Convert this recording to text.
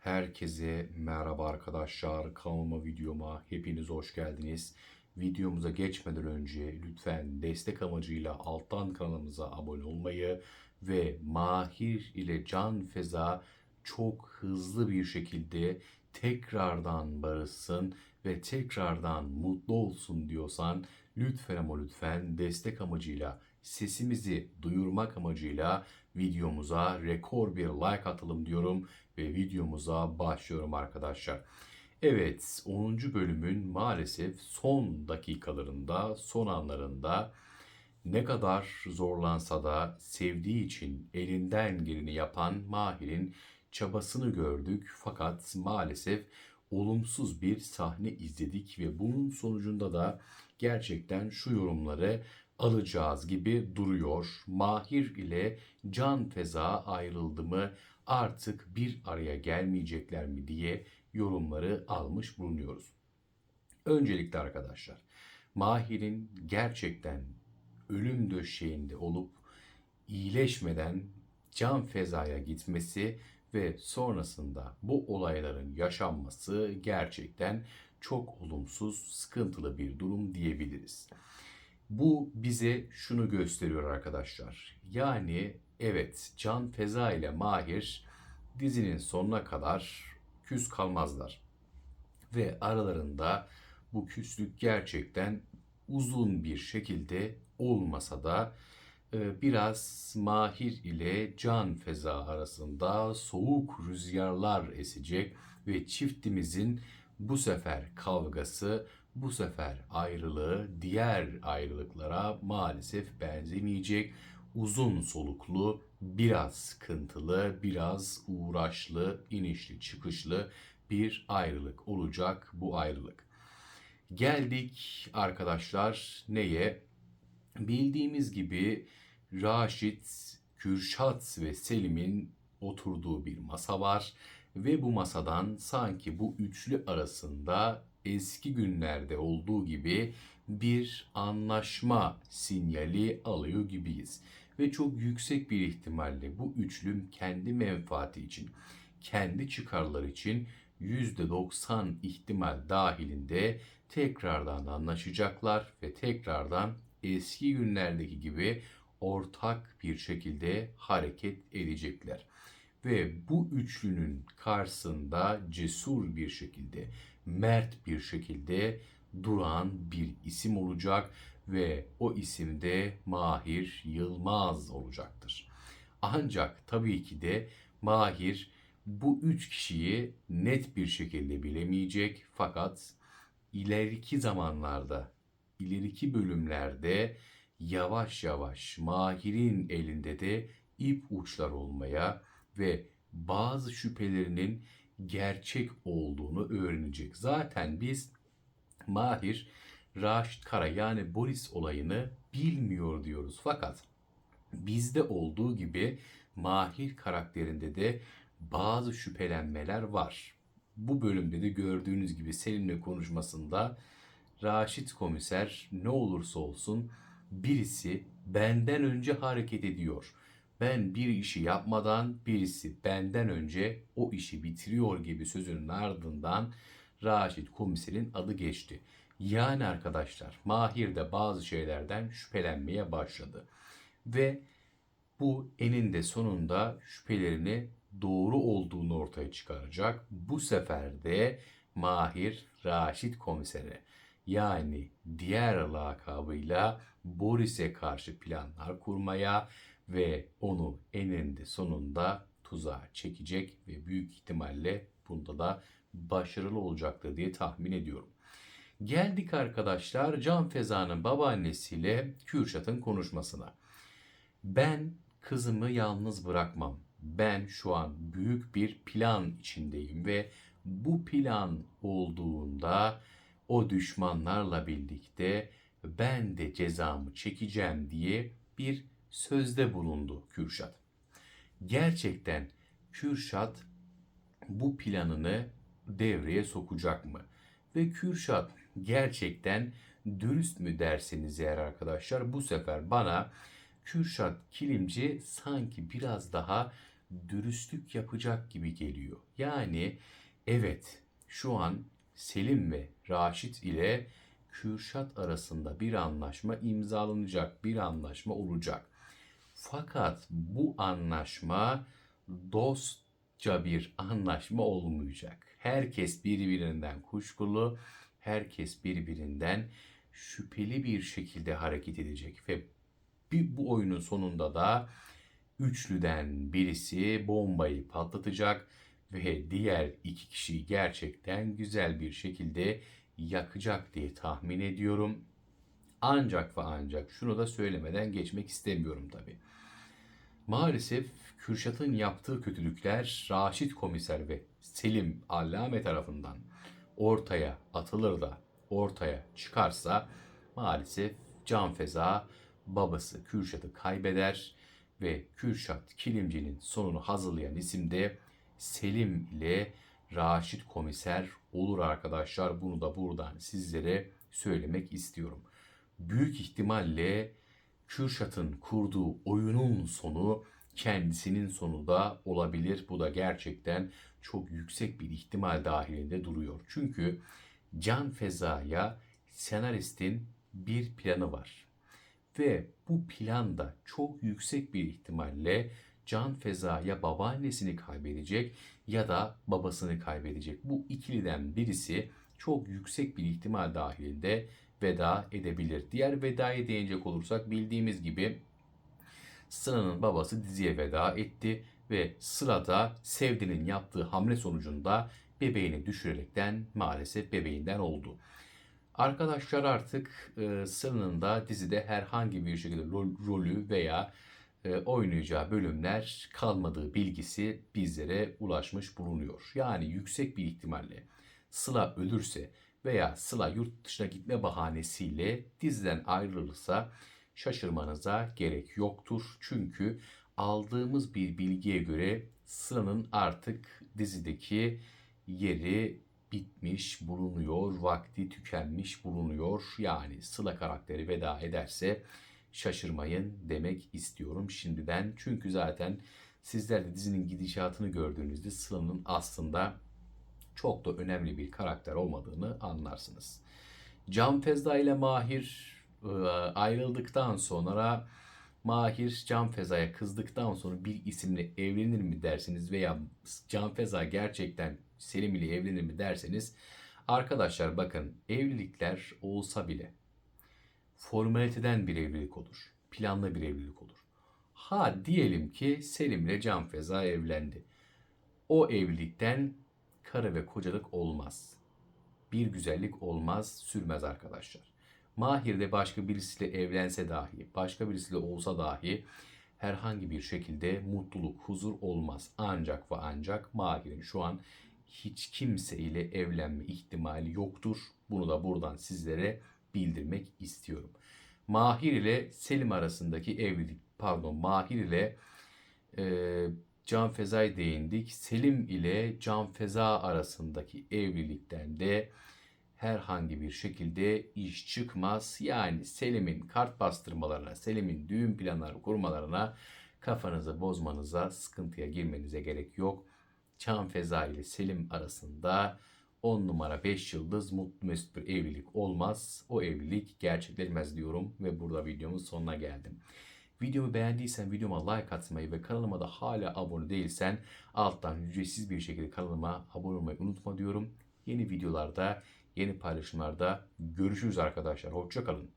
Herkese merhaba arkadaşlar. Kanalıma videoma hepiniz hoş geldiniz. Videomuza geçmeden önce lütfen destek amacıyla alttan kanalımıza abone olmayı ve Mahir ile Can Feza çok hızlı bir şekilde tekrardan barışsın ve tekrardan mutlu olsun diyorsan lütfen ama lütfen destek amacıyla sesimizi duyurmak amacıyla videomuza rekor bir like atalım diyorum videomuza başlıyorum arkadaşlar. Evet 10. bölümün maalesef son dakikalarında, son anlarında ne kadar zorlansa da sevdiği için elinden geleni yapan Mahir'in çabasını gördük. Fakat maalesef olumsuz bir sahne izledik ve bunun sonucunda da gerçekten şu yorumları alacağız gibi duruyor. Mahir ile Can Feza ayrıldı mı artık bir araya gelmeyecekler mi diye yorumları almış bulunuyoruz. Öncelikle arkadaşlar Mahir'in gerçekten ölüm döşeğinde olup iyileşmeden Can Feza'ya gitmesi ve sonrasında bu olayların yaşanması gerçekten çok olumsuz, sıkıntılı bir durum diyebiliriz. Bu bize şunu gösteriyor arkadaşlar. Yani evet Can Feza ile Mahir dizinin sonuna kadar küs kalmazlar. Ve aralarında bu küslük gerçekten uzun bir şekilde olmasa da e, biraz Mahir ile Can Feza arasında soğuk rüzgarlar esecek ve çiftimizin bu sefer kavgası, bu sefer ayrılığı diğer ayrılıklara maalesef benzemeyecek. Uzun soluklu, biraz sıkıntılı, biraz uğraşlı, inişli çıkışlı bir ayrılık olacak bu ayrılık. Geldik arkadaşlar neye? Bildiğimiz gibi Raşit, Kürşat ve Selim'in oturduğu bir masa var ve bu masadan sanki bu üçlü arasında eski günlerde olduğu gibi bir anlaşma sinyali alıyor gibiyiz. Ve çok yüksek bir ihtimalle bu üçlüm kendi menfaati için, kendi çıkarları için %90 ihtimal dahilinde tekrardan anlaşacaklar ve tekrardan eski günlerdeki gibi ortak bir şekilde hareket edecekler. Ve bu üçlünün karşısında cesur bir şekilde, mert bir şekilde duran bir isim olacak ve o isim de Mahir Yılmaz olacaktır. Ancak tabii ki de Mahir bu üç kişiyi net bir şekilde bilemeyecek fakat ileriki zamanlarda, ileriki bölümlerde yavaş yavaş Mahir'in elinde de ip uçlar olmaya ve bazı şüphelerinin gerçek olduğunu öğrenecek. Zaten biz Mahir Raşit Kara yani Boris olayını bilmiyor diyoruz. Fakat bizde olduğu gibi Mahir karakterinde de bazı şüphelenmeler var. Bu bölümde de gördüğünüz gibi Selim'le konuşmasında Raşit komiser ne olursa olsun birisi benden önce hareket ediyor. Ben bir işi yapmadan birisi benden önce o işi bitiriyor gibi sözünün ardından Raşit komiserin adı geçti. Yani arkadaşlar Mahir de bazı şeylerden şüphelenmeye başladı. Ve bu eninde sonunda şüphelerini doğru olduğunu ortaya çıkaracak. Bu sefer de Mahir Raşit komisere yani diğer lakabıyla Boris'e karşı planlar kurmaya ve onu eninde sonunda tuzağa çekecek ve büyük ihtimalle bunda da başarılı olacaktır diye tahmin ediyorum. Geldik arkadaşlar Can Feza'nın babaannesiyle Kürşat'ın konuşmasına. Ben kızımı yalnız bırakmam. Ben şu an büyük bir plan içindeyim ve bu plan olduğunda o düşmanlarla birlikte ben de cezamı çekeceğim diye bir sözde bulundu Kürşat. Gerçekten Kürşat bu planını devreye sokacak mı? Ve Kürşat gerçekten dürüst mü derseniz eğer arkadaşlar bu sefer bana Kürşat Kilimci sanki biraz daha dürüstlük yapacak gibi geliyor. Yani evet şu an Selim ve Raşit ile Kürşat arasında bir anlaşma imzalanacak, bir anlaşma olacak. Fakat bu anlaşma dostça bir anlaşma olmayacak. Herkes birbirinden kuşkulu, herkes birbirinden şüpheli bir şekilde hareket edecek ve bir, bu oyunun sonunda da üçlüden birisi bombayı patlatacak ve diğer iki kişiyi gerçekten güzel bir şekilde yakacak diye tahmin ediyorum. Ancak ve ancak şunu da söylemeden geçmek istemiyorum tabi. Maalesef Kürşat'ın yaptığı kötülükler Raşit Komiser ve Selim Allame tarafından ortaya atılır da ortaya çıkarsa maalesef Can Feza babası Kürşat'ı kaybeder ve Kürşat Kilimci'nin sonunu hazırlayan isim de Selim ile Raşit Komiser olur arkadaşlar. Bunu da buradan sizlere söylemek istiyorum. Büyük ihtimalle Kürşat'ın kurduğu oyunun sonu kendisinin sonu da olabilir. Bu da gerçekten çok yüksek bir ihtimal dahilinde duruyor. Çünkü Can Feza'ya senaristin bir planı var. Ve bu planda çok yüksek bir ihtimalle Can Feza ya babaannesini kaybedecek ya da babasını kaybedecek. Bu ikiliden birisi çok yüksek bir ihtimal dahilinde veda edebilir. Diğer vedaya değinecek olursak bildiğimiz gibi Sıla'nın babası diziye veda etti ve Sıla da Sevdi'nin yaptığı hamle sonucunda bebeğini düşürerekten maalesef bebeğinden oldu. Arkadaşlar artık e, Sıla'nın da dizide herhangi bir şekilde rol, rolü veya e, oynayacağı bölümler kalmadığı bilgisi bizlere ulaşmış bulunuyor. Yani yüksek bir ihtimalle Sıla ölürse veya Sıla yurt dışına gitme bahanesiyle diziden ayrılırsa şaşırmanıza gerek yoktur. Çünkü aldığımız bir bilgiye göre Sıla'nın artık dizideki yeri bitmiş bulunuyor, vakti tükenmiş bulunuyor. Yani Sıla karakteri veda ederse şaşırmayın demek istiyorum şimdiden. Çünkü zaten sizler de dizinin gidişatını gördüğünüzde Sıla'nın aslında çok da önemli bir karakter olmadığını anlarsınız. Can Fezda ile Mahir e, ayrıldıktan sonra Mahir Can Feza'ya kızdıktan sonra bir isimle evlenir mi dersiniz veya Can Feza gerçekten Selim ile evlenir mi derseniz arkadaşlar bakın evlilikler olsa bile formaliteden bir evlilik olur. Planlı bir evlilik olur. Ha diyelim ki Selim ile Can Feza evlendi. O evlilikten karı ve kocalık olmaz. Bir güzellik olmaz, sürmez arkadaşlar. Mahir de başka birisiyle evlense dahi, başka birisiyle olsa dahi herhangi bir şekilde mutluluk, huzur olmaz. Ancak ve ancak Mahir'in şu an hiç kimse ile evlenme ihtimali yoktur. Bunu da buradan sizlere bildirmek istiyorum. Mahir ile Selim arasındaki evlilik, pardon Mahir ile e, Can Feza'ya değindik. Selim ile Can Feza arasındaki evlilikten de herhangi bir şekilde iş çıkmaz. Yani Selim'in kart bastırmalarına, Selim'in düğün planları kurmalarına kafanızı bozmanıza, sıkıntıya girmenize gerek yok. Can Feza ile Selim arasında 10 numara 5 yıldız mutlu mesut bir evlilik olmaz. O evlilik gerçekleşmez diyorum ve burada videomun sonuna geldim. Videomu beğendiysen videoma like atmayı ve kanalıma da hala abone değilsen alttan ücretsiz bir şekilde kanalıma abone olmayı unutma diyorum. Yeni videolarda, yeni paylaşımlarda görüşürüz arkadaşlar. Hoşçakalın.